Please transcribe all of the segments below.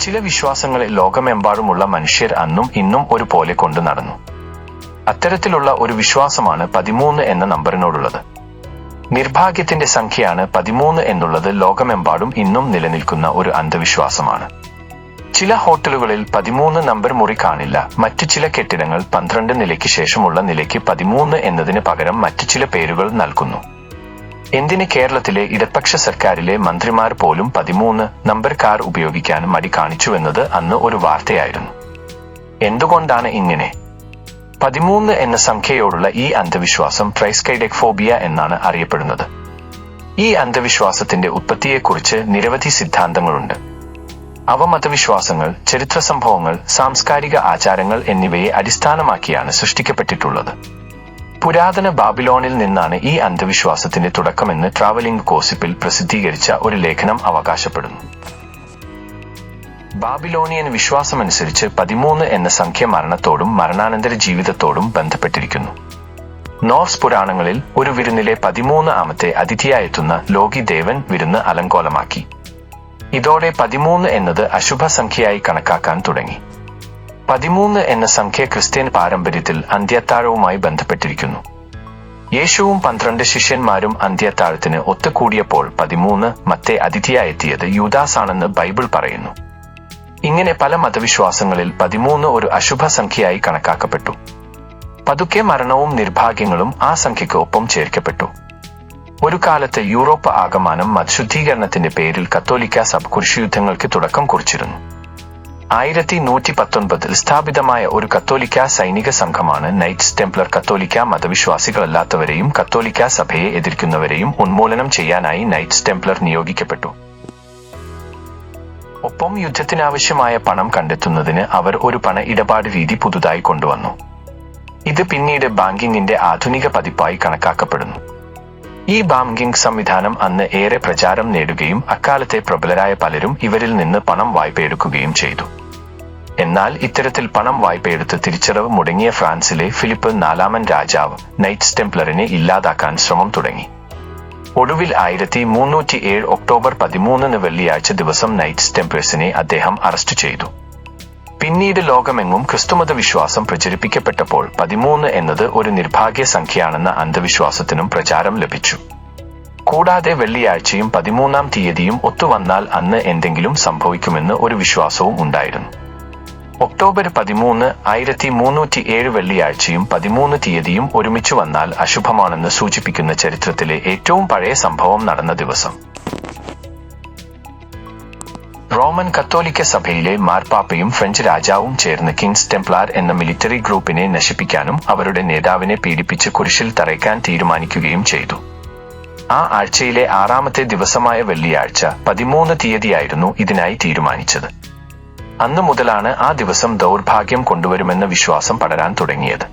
ചില വിശ്വാസങ്ങളെ ലോകമെമ്പാടുമുള്ള മനുഷ്യർ അന്നും ഇന്നും ഒരുപോലെ കൊണ്ടു നടന്നു. അത്തരത്തിലുള്ള ഒരു വിശ്വാസമാണ് പതിമൂന്ന് എന്ന നമ്പറിനോടുള്ളത്. നിർഭാഗ്യത്തിന്റെ സംഖ്യയാണ് പതിമൂന്ന് എന്നുള്ളത് ലോകമെമ്പാടും ഇന്നും നിലനിൽക്കുന്ന ഒരു അന്ധവിശ്വാസമാണ്. ചില ഹോട്ടലുകളിൽ പതിമൂന്ന് നമ്പർ മുറി കാണില്ല. മറ്റു ചില കെട്ടിടങ്ങൾ പന്ത്രണ്ട് നിലയ്ക്ക് ശേഷമുള്ള നിലയ്ക്ക് പതിമൂന്ന് എന്നതിന് പകരം മറ്റു ചില പേരുകൾ നൽകുന്നു. എന്തിന് കേരളത്തിലെ ഇടപക്ഷ സർക്കാരിലെ മന്ത്രിമാർ പോലും പതിമൂന്ന് നമ്പർ കാർ ഉപയോഗിക്കാൻ മടി കാണിച്ചുവെന്നത് അന്ന് ഒരു വാർത്തയായിരുന്നു. എന്തുകൊണ്ടാണ് ഇങ്ങനെ? പതിമൂന്ന് എന്ന സംഖ്യയോടുള്ള ഈ അന്ധവിശ്വാസം ട്രൈസ്കൈഡെക്ഫോബിയ എന്നാണ് അറിയപ്പെടുന്നത്. ഈ അന്ധവിശ്വാസത്തിന്റെ ഉത്പത്തിയെക്കുറിച്ച് നിരവധി സിദ്ധാന്തങ്ങളുണ്ട്. അവ മതവിശ്വാസങ്ങൾ ചരിത്ര സംഭവങ്ങൾ സാംസ്കാരിക ആചാരങ്ങൾ എന്നിവയെ അടിസ്ഥാനമാക്കിയാണ് സൃഷ്ടിക്കപ്പെട്ടിട്ടുള്ളത്. പുരാതന ബാബിലോണിൽ നിന്നാണ് ഈ അന്ധവിശ്വാസത്തിന്റെ തുടക്കമെന്ന് ട്രാവലിംഗ് കോസിപ്പിൽ പ്രസിദ്ധീകരിച്ച ഒരു ലേഖനം അവകാശപ്പെടുന്നു. ബാബിലോണിയൻ വിശ്വാസമനുസരിച്ച് പതിമൂന്ന് എന്ന സംഖ്യ മരണത്തോടും മരണാനന്തര ജീവിതത്തോടും ബന്ധപ്പെട്ടിരിക്കുന്നു. നോർസ് പുരാണങ്ങളിൽ ഒരു വിരുന്നിലെ പതിമൂന്ന് ആമത്തെ അതിഥിയായെത്തുന്ന ലോകി ദേവൻ വിരുന്ന് അലങ്കോലമാക്കി. ഇതോടെ പതിമൂന്ന് എന്നത് അശുഭ സംഖ്യയായി കണക്കാക്കാൻ തുടങ്ങി. പതിമൂന്ന് എന്ന സംഖ്യ ക്രിസ്ത്യൻ പാരമ്പര്യത്തിൽ അന്ത്യത്താഴവുമായി ബന്ധപ്പെട്ടിരിക്കുന്നു. യേശുവും പന്ത്രണ്ട് ശിഷ്യന്മാരും അന്ത്യത്താഴത്തിന് ഒത്തുകൂടിയപ്പോൾ പതിമൂന്ന് മത്തെ അതിഥിയായെത്തിയത് യൂദാസാണെന്ന് ബൈബിൾ പറയുന്നു. ഇങ്ങനെ പല മതവിശ്വാസങ്ങളിൽ പതിമൂന്ന് ഒരു അശുഭ സംഖ്യയായി കണക്കാക്കപ്പെട്ടു. പതുക്കെ മരണവും നിർഭാഗ്യങ്ങളും ആ സംഖ്യയ്ക്ക് ഒപ്പം ചേർക്കപ്പെട്ടു. ഒരു കാലത്ത് യൂറോപ്പ് ആകമാനം മതശുദ്ധീകരണത്തിന്റെ പേരിൽ കത്തോലിക്ക സബ് കുരിശുയുദ്ധങ്ങൾക്ക് തുടക്കം കുറിച്ചിരുന്നു. ആയിരത്തി നൂറ്റി പത്തൊൻപതിൽ സ്ഥാപിതമായ ഒരു കത്തോലിക്ക സൈനിക സംഘമാണ് നൈറ്റ്സ് ടെംപ്ലർ കത്തോലിക്ക മതവിശ്വാസികളല്ലാത്തവരെയും കത്തോലിക്ക സഭയെ എതിർക്കുന്നവരെയും ഉന്മൂലനം ചെയ്യാനായി നൈറ്റ്സ് ടെംപ്ലർ നിയോഗിക്കപ്പെട്ടു. ഒപ്പം യുദ്ധത്തിനാവശ്യമായ പണം കണ്ടെത്തുന്നതിന് അവർ ഒരു പണ ഇടപാട് രീതി പുതുതായി കൊണ്ടുവന്നു. ഇത് പിന്നീട് ബാങ്കിങ്ങിന്റെ ആധുനിക പതിപ്പായി കണക്കാക്കപ്പെടുന്നു. ഈ ബാങ്കിംഗ് സംവിധാനം അന്ന് ഏറെ പ്രചാരം നേടുകയും അക്കാലത്തെ പ്രബലരായ പലരും ഇവരിൽ നിന്ന് പണം വായ്പയെടുക്കുകയും ചെയ്തു. എന്നാൽ ഇത്തരത്തിൽ പണം വായ്പയെടുത്ത് തിരിച്ചടവ് മുടങ്ങിയ ഫ്രാൻസിലെ ഫിലിപ്പ് നാലാമൻ രാജാവ് നൈറ്റ്സ് ടെംപ്ലറിനെ ഇല്ലാതാക്കാൻ ശ്രമം തുടങ്ങി. ഒടുവിൽ ആയിരത്തി മുന്നൂറ്റി ഏഴ് ഒക്ടോബർ പതിമൂന്നിന് വെള്ളിയാഴ്ച ദിവസം നൈറ്റ്സ് ടെംപ്ലേഴ്സിനെ അദ്ദേഹം അറസ്റ്റ് ചെയ്തു. പിന്നീട് ലോകമെങ്ങും ക്രിസ്തുമത വിശ്വാസം പ്രചരിപ്പിക്കപ്പെട്ടപ്പോൾ പതിമൂന്ന് എന്നത് ഒരു നിർഭാഗ്യ സംഖ്യയാണെന്ന അന്ധവിശ്വാസത്തിനും പ്രചാരം ലഭിച്ചു. കൂടാതെ വെള്ളിയാഴ്ചയും പതിമൂന്നാം തീയതിയും ഒത്തുവന്നാൽ അന്ന് എന്തെങ്കിലും സംഭവിക്കുമെന്ന് ഒരു വിശ്വാസവും ഉണ്ടായിരുന്നു. ഒക്ടോബർ പതിമൂന്ന് ആയിരത്തി മുന്നൂറ്റി ഏഴ് വെള്ളിയാഴ്ചയും പതിമൂന്ന് തീയതിയും ഒരുമിച്ച് വന്നാൽ അശുഭമാണെന്ന് സൂചിപ്പിക്കുന്ന ചരിത്രത്തിലെ ഏറ്റവും പഴയ സംഭവം നടന്ന ദിവസം. റോമൻ കത്തോലിക്ക സഭയിലെ മാർപ്പാപ്പയും ഫ്രഞ്ച് രാജാവും ചേർന്ന് കിങ്സ് ടെംപ്ലാർ എന്ന മിലിറ്ററി ഗ്രൂപ്പിനെ നശിപ്പിക്കാനും അവരുടെ നേതാവിനെ പീഡിപ്പിച്ച് കുരിശിൽ തറയ്ക്കാൻ തീരുമാനിക്കുകയും ചെയ്തു. ആ ആഴ്ചയിലെ ആറാമത്തെ ദിവസമായ വെള്ളിയാഴ്ച പതിമൂന്ന് തീയതിയായിരുന്നു ഇതിനായി തീരുമാനിച്ചത്. അന്നു മുതലാണ് ആ ദിവസം ദൗർഭാഗ്യം കൊണ്ടുവരുമെന്ന വിശ്വാസം പടരാൻ തുടങ്ങിയത്.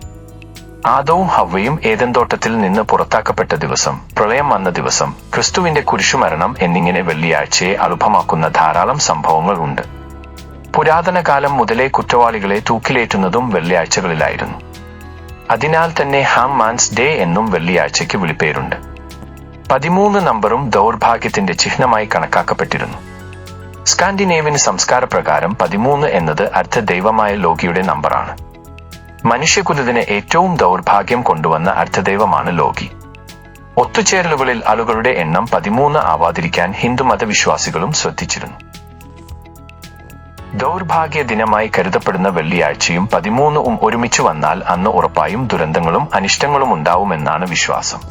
ആദവും ഹവ്വയും ഏതൻതോട്ടത്തിൽ നിന്ന് പുറത്താക്കപ്പെട്ട ദിവസം പ്രളയം വന്ന ദിവസം ക്രിസ്തുവിന്റെ കുരിശുമരണം എന്നിങ്ങനെ വെള്ളിയാഴ്ചയെ അലുഭമാക്കുന്ന ധാരാളം സംഭവങ്ങൾ ഉണ്ട്. പുരാതന കാലം മുതലേ കുറ്റവാളികളെ തൂക്കിലേറ്റുന്നതും വെള്ളിയാഴ്ചകളിലായിരുന്നു. അതിനാൽ തന്നെ ഹാം മാൻസ് ഡേ എന്നും വെള്ളിയാഴ്ചയ്ക്ക് വിളിപ്പേരുണ്ട്. പതിമൂന്ന് നമ്പറും ദൗർഭാഗ്യത്തിന്റെ ചിഹ്നമായി കണക്കാക്കപ്പെട്ടിരുന്നു. സ്കാൻഡിനേവിയൻ സംസ്കാരപ്രകാരം പതിമൂന്ന് എന്നത് അർദ്ധദൈവമായ ലോകിയുടെ നമ്പറാണ്. മനുഷ്യകുലത്തിന് ഏറ്റവും ദൗർഭാഗ്യം കൊണ്ടുവന്ന അർദ്ധദൈവമാണ് ലോകി ഒത്തുചേരലുകളിൽ ആളുകളുടെ എണ്ണം പതിമൂന്ന് ആവാതിരിക്കാൻ ഹിന്ദുമത വിശ്വാസികളും ശ്രദ്ധിച്ചിരുന്നു. ദൗർഭാഗ്യ ദിനമായി കരുതപ്പെടുന്ന വെള്ളിയാഴ്ചയും പതിമൂന്നും ഒരുമിച്ച് വന്നാൽ അന്ന് ഉറപ്പായും ദുരന്തങ്ങളും അനിഷ്ടങ്ങളും ഉണ്ടാവുമെന്നാണ് വിശ്വാസം.